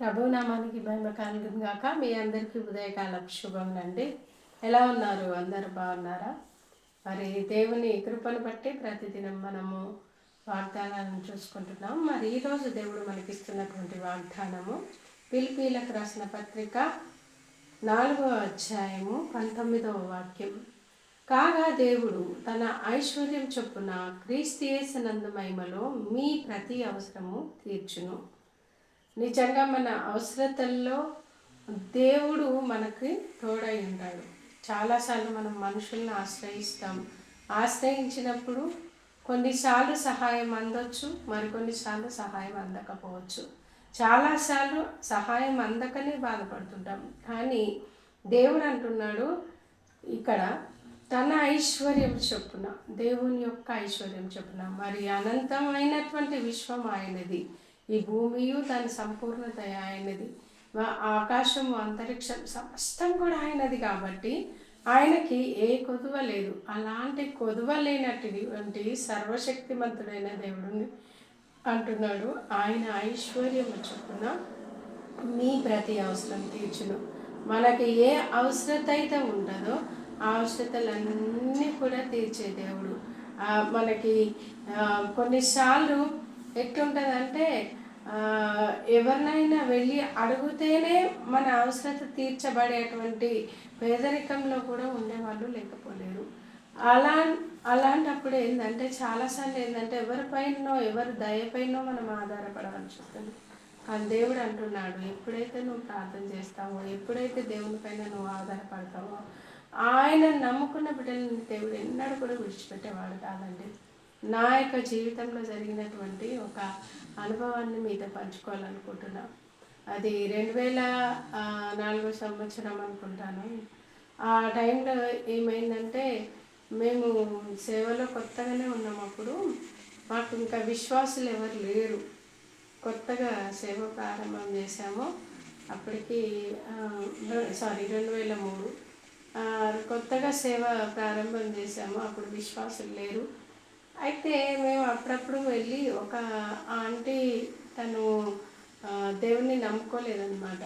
ప్రభునామానికి మహిమ కలుగును గాక మీ అందరికీ ఉదయకాల శుభములండి. ఎలా ఉన్నారు? అందరు బాగున్నారా? మరి దేవుని కృపను బట్టి ప్రతిదినం మనము వాగ్దానాలను చూసుకుంటున్నాం. మరి ఈరోజు దేవుడు మనకిస్తున్నటువంటి వాగ్దానము పిలిపీలకు రాసిన పత్రిక నాలుగవ అధ్యాయము పంతొమ్మిదవ వాక్యం. కాగా దేవుడు తన ఐశ్వర్యం చొప్పున క్రీస్తు యేసునందు మహిమలో మీ ప్రతి అవసరము తీర్చును. నిజంగా మన అవసరతల్లో దేవుడు మనకి తోడై ఉంటాడు. చాలాసార్లు మనం మనుషుల్ని ఆశ్రయిస్తాం. ఆశ్రయించినప్పుడు కొన్నిసార్లు సహాయం అందొచ్చు మరికొన్నిసార్లు సహాయం అందకపోవచ్చు. చాలాసార్లు సహాయం అందకనే బాధపడుతుంటాం. కానీ దేవుడు అంటున్నాడు ఇక్కడ తన ఐశ్వర్యం చొప్పున దేవుని యొక్క ఐశ్వర్యం చొప్పున మరి అనంతమైనటువంటి విశ్వం ఆయనది. ఈ భూమియు దాని సంపూర్ణత ఆయనది. ఆకాశము అంతరిక్షం సమస్తం కూడా ఆయనది కాబట్టి ఆయనకి ఏ కొదువ లేదు. అలాంటి కొదువ లేనటువంటి సర్వశక్తిమంతుడైన దేవుడిని అంటున్నాడు. ఆయన ఐశ్వర్యం చొప్పున మీ ప్రతి అవసరం తీర్చును. మనకి ఏ అవసరత అయితే ఉంటుందో ఆ అవసరతలన్నీ కూడా తీర్చే దేవుడు. మనకి కొన్నిసార్లు ఎట్లుంటుందంటే ఎవరినైనా వెళ్ళి అడిగితేనే మన అవసరత తీర్చబడేటువంటి పేదరికంలో కూడా ఉండేవాళ్ళు లేకపోలేరు. అలా అలాంటప్పుడు ఏంటంటే చాలాసార్లు ఏంటంటే ఎవరిపైనో ఎవరి దయపైనో మనం ఆధారపడవలసి వస్తుంది. కానీ దేవుడు అంటున్నాడు ఎప్పుడైతే నువ్వు ప్రార్థన చేస్తావో ఎప్పుడైతే దేవునిపైన నువ్వు ఆధారపడతావో ఆయన నమ్ముకున్న బిడ్డలని దేవుడు ఎన్నడూ కూడా విడిచిపెట్టేవాడు కాదండి. నా యొక్క జీవితంలో జరిగినటువంటి ఒక అనుభవాన్ని మీతో పంచుకోవాలనుకుంటున్నా. అది రెండు వేల నాలుగో సంవత్సరం అనుకుంటాను. ఆ టైంలో ఏమైందంటే మేము సేవలో కొత్తగానే ఉన్నాం అప్పుడు మాకు ఇంకా విశ్వాసులు ఎవరు లేరు. కొత్తగా సేవ ప్రారంభం చేశాము. అప్పటికి సారీ రెండు వేల మూడు కొత్తగా సేవ ప్రారంభం చేశాము. అప్పుడు విశ్వాసులు లేరు. అయితే మేము అప్పుడప్పుడు వెళ్ళి ఒక ఆంటీ తను దేవుణ్ణి నమ్ముకోలేదన్నమాట.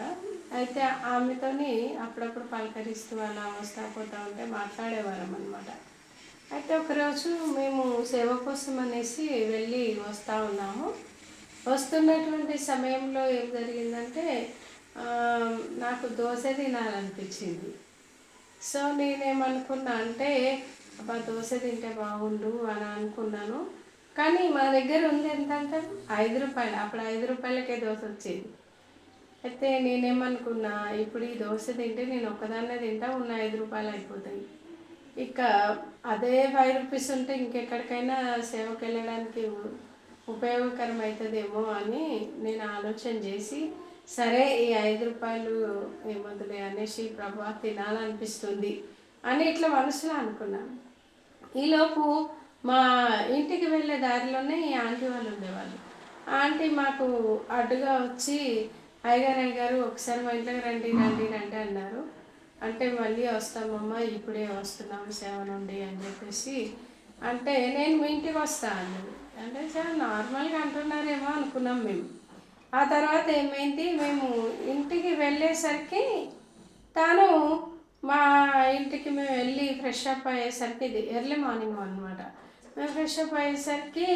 అయితే ఆమెతోని అప్పుడప్పుడు పలకరిస్తూ అలా వస్తా పోతా ఉంటే మాట్లాడేవారం అనమాట అయితే ఒకరోజు మేము సేవ కోసం అనేసి వెళ్ళి వస్తూ ఉన్నాము. వస్తున్నటువంటి సమయంలో ఏం జరిగిందంటే నాకు దోశ తినాలనిపించింది. సో నేనేమనుకున్నా అంటే అబ్బా దోశ తింటే బాగుండు అని అనుకున్నాను. కానీ మా దగ్గర ఉంది ఎంతంటే ఐదు రూపాయలు. అప్పుడు ఐదు రూపాయలకే దోశ వచ్చేది. అయితే నేనేమనుకున్నా ఇప్పుడు ఈ దోశ తింటే నేను ఒక్కదాన్నే తింటా ఉన్న ఐదు రూపాయలు అయిపోతాయి. ఇక అదే ఫైవ్ రూపీస్ ఉంటే ఇంకెక్కడికైనా సేవకి వెళ్ళడానికి ఉపయోగకరం అవుతుందేమో అని నేను ఆలోచన చేసి సరే ఈ ఐదు రూపాయలు ఏమొద్దులే అనేసి ప్రభా తినాలనిపిస్తుంది అని ఇట్లా మనసులో అనుకున్నాను. ఈలోపు మా ఇంటికి వెళ్ళే దారిలోనే ఈ ఆంటీ వాళ్ళు ఉండేవాళ్ళు. ఆంటీ మాకు అడ్డుగా వచ్చి అయ్యగారు అయ్యగారు ఒకసారి మా ఇంట్లోకి రండి రండి రండి అన్నారు. అంటే మళ్ళీ వస్తామమ్మా ఇప్పుడే వస్తున్నాము సేవ నుండి అని చెప్పేసి. అంటే నేను మీ ఇంటికి వస్తా అన్నది. అంటే చాలా నార్మల్గా అంటున్నారేమో అనుకున్నాం మేము. ఆ తర్వాత ఏమైంది మేము ఇంటికి వెళ్ళేసరికి తాను మా ఇంటికి మేము వెళ్ళి ఫ్రెష్ అప్ అయ్యేసరికి ఇది ఎర్లీ మార్నింగ్ అనమాట మేము ఫ్రెష్ అప్ అయ్యేసరికి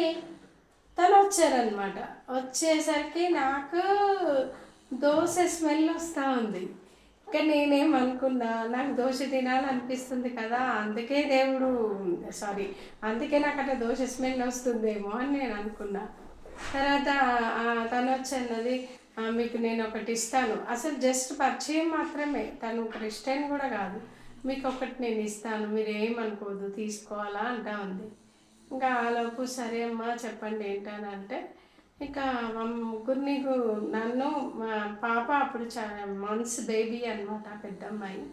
తను వచ్చారనమాట వచ్చేసరికి నాకు దోశ స్మెల్ వస్తూ ఉంది. ఇంకా నేనేమనుకున్నా నాకు దోశ తినాలనిపిస్తుంది కదా అందుకే దేవుడు సారీ అందుకే నాకు అట్లా దోశ స్మెల్ వస్తుందేమో అని నేను అనుకున్నా. తర్వాత తను వచ్చన్నది మీకు నేను ఒకటి ఇస్తాను. అసలు జస్ట్ పరిచయం మాత్రమే. తను క్రిస్టియన్ కూడా కాదు. మీకు ఒకటి నేను ఇస్తాను. మీరు ఏమనుకోదు తీసుకోవాలా అంటా ఉంది. ఇంకా ఆలోపు సరే అమ్మా చెప్పండి ఏంటని అంటే ఇక ముగ్గురిని ముగ్గురు నీకు నన్ను మా పాప అప్పుడు చాలా మంత్స్ బేబీ అనమాట పెద్ద అమ్మాయి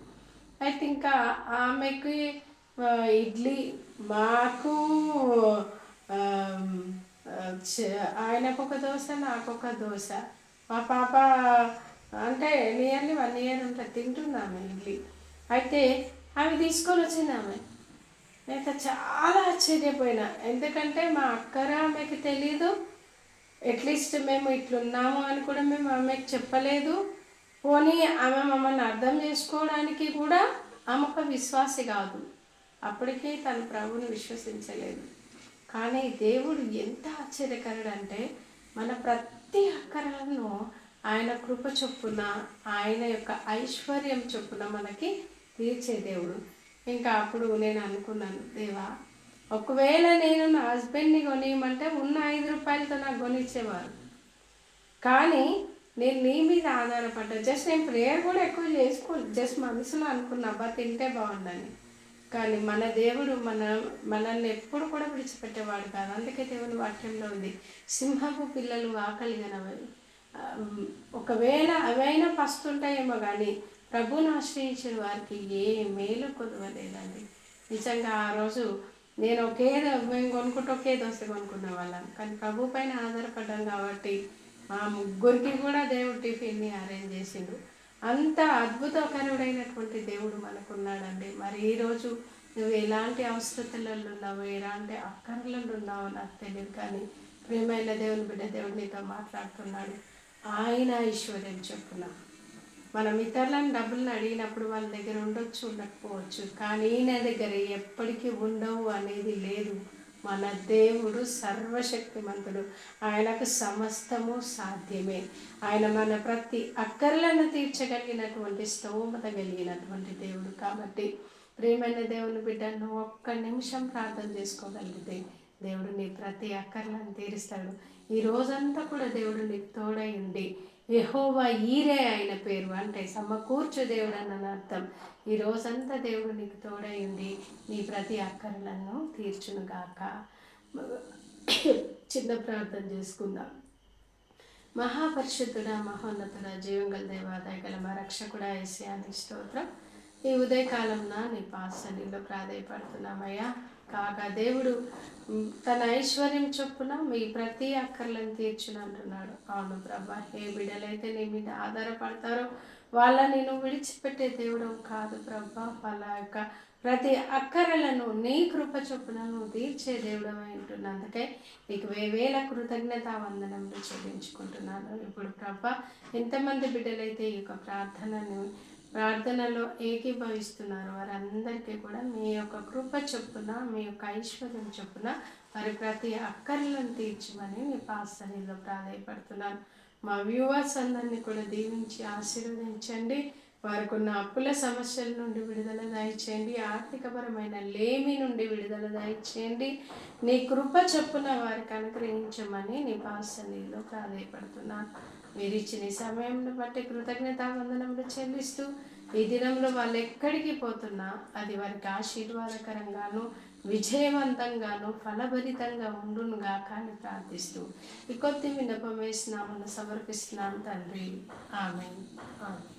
అయితే ఇంకా ఆమెకి ఇడ్లీ మాకు ఆయనకు ఒక దోశ నాకు ఒక దోశ. మా పాప అంటే నియర్లీ వన్ ఇయర్ ఉంటుంది తింటుంది ఇడ్లీ. అయితే అవి తీసుకొని వచ్చిందామె నేనైతే చాలా ఆశ్చర్యపోయినా. ఎందుకంటే మా అక్కర ఆమెకి తెలీదు. అట్లీస్ట్ మేము ఇట్లున్నాము అని కూడా మేము ఆమెకు చెప్పలేదు. పోనీ ఆమె మమ్మల్ని అర్థం చేసుకోవడానికి కూడా ఆమె ఒక విశ్వాసి కాదు. అప్పటికే తన ప్రభుని విశ్వసించలేదు. కానీ దేవుడు ఎంత ఆశ్చర్యకరుడు అంటే మన ప్రతి అక్కరలను ఆయన కృప చొప్పున ఆయన యొక్క ఐశ్వర్యం చొప్పున మనకి తీర్చే దేవుడు ఇంకా అప్పుడు నేను అనుకున్నాను దేవా ఒకవేళ నేను నా హస్బెండ్ని కొనియమంటే ఉన్న ఐదు రూపాయలతో నాకు కొనిచ్చేవారు. కానీ నేను నీ మీద ఆధారపడ్డా. జస్ట్ నేను ప్రేయర్ కూడా ఎక్కువ చేసుకో జస్ట్ మనసులో అనుకున్నా అబ్బా తింటే బాగుండని. కానీ మన దేవుడు మన మనల్ని ఎప్పుడు కూడా విడిచిపెట్టేవాడు కాదు. అందుకే దేవుని వాక్యంలో ఉంది సింహపు పిల్లలు ఆకలి గనవని ఒకవేళ అవైనా పస్తుంటాయేమో కానీ ప్రభుని ఆశ్రయించిన వారికి ఏ మేలు కొదవలేదండి నిజంగా ఆ రోజు నేను ఒకే మేము కొనుక్కుంటే ఒకే దోశ కొనుక్కునే వాళ్ళం. కానీ ప్రభు పైన ఆధారపడ్డాం కాబట్టి మా ముగ్గురికి కూడా దేవుడు టిఫిన్ని అరేంజ్ చేసిండు. అంత అద్భుతకరుడైనటువంటి దేవుడు మనకున్నాడండి. మరి ఈరోజు నువ్వు ఎలాంటి అవసరతలలో ఉన్నావు ఎలాంటి అక్కర్లలో ఉన్నావో నాకు తెలియదు కానీ ప్రేమైన దేవుని బిడ్డ దేవుడు నీతో మాట్లాడుతున్నాడు. ఆయన ఐశ్వర్యం చెప్పున. మనం ఇతరులను డబ్బులను అడిగినప్పుడు వాళ్ళ దగ్గర ఉండొచ్చు ఉండకపోవచ్చు కానీ ఈయన దగ్గర ఎప్పటికీ ఉండవు అనేది లేదు. మన దేవుడు సర్వశక్తిమంతుడు. ఆయనకు సమస్తము సాధ్యమే. ఆయన మన ప్రతి అక్కర్లను తీర్చగలిగినటువంటి స్తోమత కలిగినటువంటి దేవుడు కాబట్టి ప్రేమైన దేవుని బిడ్డను ఒక్క నిమిషం ప్రార్థన చేసుకోగలిగితే దేవుడు నీ ప్రతి అక్కర్లను తీరుస్తాడు. ఈ రోజంతా కూడా దేవుడు నీకు తోడై ఉండి యహోవా ఈరే ఆయన పేరు అంటే సమకూర్చు దేవుడు అని అర్థం. ఈ రోజంతా దేవుడు నీకు తోడైంది నీ ప్రతి అక్కర్లను తీర్చునుగాక చిన్న ప్రార్థన చేసుకుందాం. మహాపరిషుద్ధుడ మహోన్నతుడ జీవంగల దేవాదాయ గల మా రక్షకుడ ఏసియాని స్తోత్రం. ఈ ఉదయకాలంలో నీ పాసనీలో ప్రాధాయపడుతున్నామయ్యా. కాగా దేవుడు తన ఐశ్వర్యం చొప్పున మీ ప్రతి అక్కర్లను తీర్చునంటున్నాడు అవును ప్రభా ఏ బిడ్డలైతే నీ మీద ఆధారపడతారో వాళ్ళ నేను విడిచిపెట్టే దేవుడు కాదు ప్రభా. వాళ్ళ యొక్క ప్రతి అక్కరలను నీ కృప చొప్పునను తీర్చే దేవుడు ఉంటున్నందుకే నీకు వేవేల కృతజ్ఞత వందనములు చెల్లించుకుంటున్నాను. ఇప్పుడు ప్రభా ఎంతమంది బిడ్డలైతే ఈ యొక్క ప్రార్థనను ప్రార్థనలో ఏకీభవిస్తున్నారు. వారందరికీ కూడా మీ యొక్క కృప చొప్పున మీ యొక్క ఐశ్వర్యం చొప్పున వారి ప్రతి అక్కర్లను తీర్చమని మీ పాసనీలో ప్రాధాయపడుతున్నాను మా వ్యూవర్స్ అందరినీ కూడా దీవించి ఆశీర్వదించండి. వారికున్న అప్పుల సమస్యల నుండి విడుదల దాయిచేయండి ఆర్థికపరమైన లేమి నుండి విడుదల దాయిచేయండి నీ కృప చొప్పున వారికి అనుగ్రహించమని నీ పాసనీలో ప్రాధాయపడుతున్నాను. మీరు ఇచ్చిన సమయంలో బట్టి కృతజ్ఞత వందనములు చెల్లిస్తూ ఈ దినంలో వాళ్ళు ఎక్కడికి పోతున్నా అది వారికి ఆశీర్వాదకరంగాను విజయవంతంగాను ఫలభరితంగా ఉండునుగా కానీ ప్రార్థిస్తూ ఈ కొద్ది విన్నపం వేసినామని సమర్పిస్తున్నాను తండ్రి. ఆమె ఆమె